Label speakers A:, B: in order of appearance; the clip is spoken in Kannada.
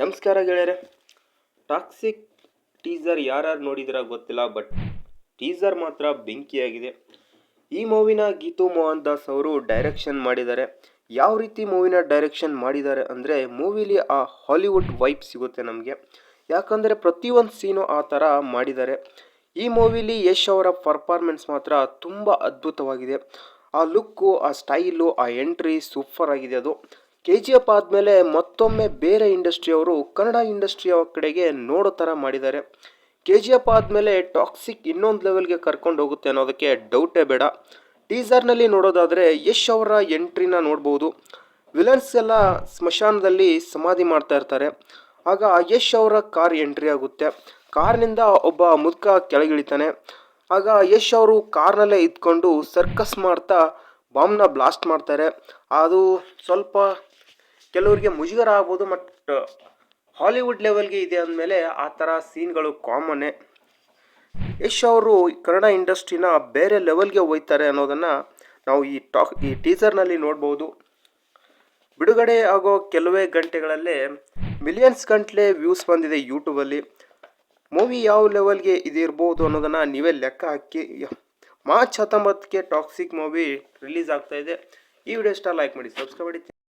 A: ನಮಸ್ಕಾರ ಗೆಳೆಯರೆ. ಟಾಕ್ಸಿಕ್ ಟೀಸರ್ ಯಾರ್ಯಾರು ನೋಡಿದಿರ ಗೊತ್ತಿಲ್ಲ, ಬಟ್ ಟೀಸರ್ ಮಾತ್ರ ಬೆಂಕಿಯಾಗಿದೆ. ಈ ಮೂವಿನ ಗೀತು ಮೋಹನ್ ದಾಸ್ ಅವರು ಡೈರೆಕ್ಷನ್ ಮಾಡಿದ್ದಾರೆ. ಯಾವ ರೀತಿ ಮೂವಿನ ಡೈರೆಕ್ಷನ್ ಮಾಡಿದ್ದಾರೆ ಅಂದರೆ ಮೂವಿಲಿ ಆ ಹಾಲಿವುಡ್ ವೈಪ್ ಸಿಗುತ್ತೆ ನಮಗೆ. ಯಾಕಂದರೆ ಪ್ರತಿಯೊಂದು ಸೀನು ಆ ಥರ ಮಾಡಿದ್ದಾರೆ. ಈ ಮೂವಿಲಿ ಯಶ್ ಅವರ ಪರ್ಫಾರ್ಮೆನ್ಸ್ ಮಾತ್ರ ತುಂಬ ಅದ್ಭುತವಾಗಿದೆ. ಆ ಲುಕ್ಕು ಆ ಸ್ಟೈಲು ಆ ಎಂಟ್ರಿ ಸೂಪರ್ ಆಗಿದೆ ಅದು. ಕೆ ಜಿ ಎಫ್ ಆದಮೇಲೆ ಮತ್ತೊಮ್ಮೆ ಬೇರೆ ಇಂಡಸ್ಟ್ರಿಯವರು ಕನ್ನಡ ಇಂಡಸ್ಟ್ರಿಯ ಕಡೆಗೆ ನೋಡೋ ಥರ ಮಾಡಿದ್ದಾರೆ. ಕೆ ಜಿ ಎಫ್ ಆದಮೇಲೆ ಟಾಕ್ಸಿಕ್ ಇನ್ನೊಂದು ಲೆವೆಲ್ಗೆ ಕರ್ಕೊಂಡು ಹೋಗುತ್ತೆ ಅನ್ನೋದಕ್ಕೆ ಡೌಟೇ ಬೇಡ. ಟೀಸರ್ನಲ್ಲಿ ನೋಡೋದಾದರೆ ಯಶ್ ಅವರ ಎಂಟ್ರಿನ ನೋಡ್ಬೋದು. ವಿಲನ್ಸ್ ಎಲ್ಲ ಸ್ಮಶಾನದಲ್ಲಿ ಸಮಾಧಿ ಮಾಡ್ತಾ ಇರ್ತಾರೆ. ಆಗ ಯಶ್ ಅವರ ಕಾರ್ ಎಂಟ್ರಿ ಆಗುತ್ತೆ. ಕಾರ್ನಿಂದ ಒಬ್ಬ ಮುದುಕ ಕೆಳಗಿಳಿತಾನೆ. ಆಗ ಯಶ್ ಅವರು ಕಾರ್ನಲ್ಲೇ ಇದ್ಕೊಂಡು ಸರ್ಕಸ್ ಮಾಡ್ತಾ ಬಾಂಬ್ನ ಬ್ಲಾಸ್ಟ್ ಮಾಡ್ತಾರೆ. ಅದು ಸ್ವಲ್ಪ ಕೆಲವರಿಗೆ ಮುಜುಗರ ಆಗ್ಬೋದು ಬಟ್ ಹಾಲಿವುಡ್ ಲೆವೆಲ್ಗೆ ಇದೆ ಅಂದಮೇಲೆ ಆ ಥರ ಸೀನ್ಗಳು ಕಾಮನ್ನೇ. ಯಶ್ ಅವರು ಕನ್ನಡ ಇಂಡಸ್ಟ್ರಿನ ಬೇರೆ ಲೆವೆಲ್ಗೆ ಒಯ್ತಾರೆ ಅನ್ನೋದನ್ನು ನಾವು ಈ ಟಾಕ್, ಈ ಟೀಸರ್ನಲ್ಲಿ ನೋಡ್ಬೋದು. ಬಿಡುಗಡೆ ಆಗೋ ಕೆಲವೇ ಗಂಟೆಗಳಲ್ಲೇ ಮಿಲಿಯನ್ಸ್ ಗಂಟಲೆ ವ್ಯೂಸ್ ಬಂದಿದೆ ಯೂಟ್ಯೂಬಲ್ಲಿ. ಮೂವಿ ಯಾವ ಲೆವೆಲ್ಗೆ ಇದಿರ್ಬೋದು ಅನ್ನೋದನ್ನು ನೀವೇ ಲೆಕ್ಕ ಹಾಕಿ ಮಾರ್ಚ್ ಹತ್ತೊಂಬತ್ತಕ್ಕೆ ಟಾಕ್ಸಿಕ್ ಮೂವಿ ರಿಲೀಸ್ ಆಗ್ತಾಯಿದೆ ಈ ವಿಡಿಯೋ ಇಷ್ಟ ಲೈಕ್ ಮಾಡಿ, ಸಬ್ಸ್ಕ್ರೈಬ್ ಮಾಡಿ.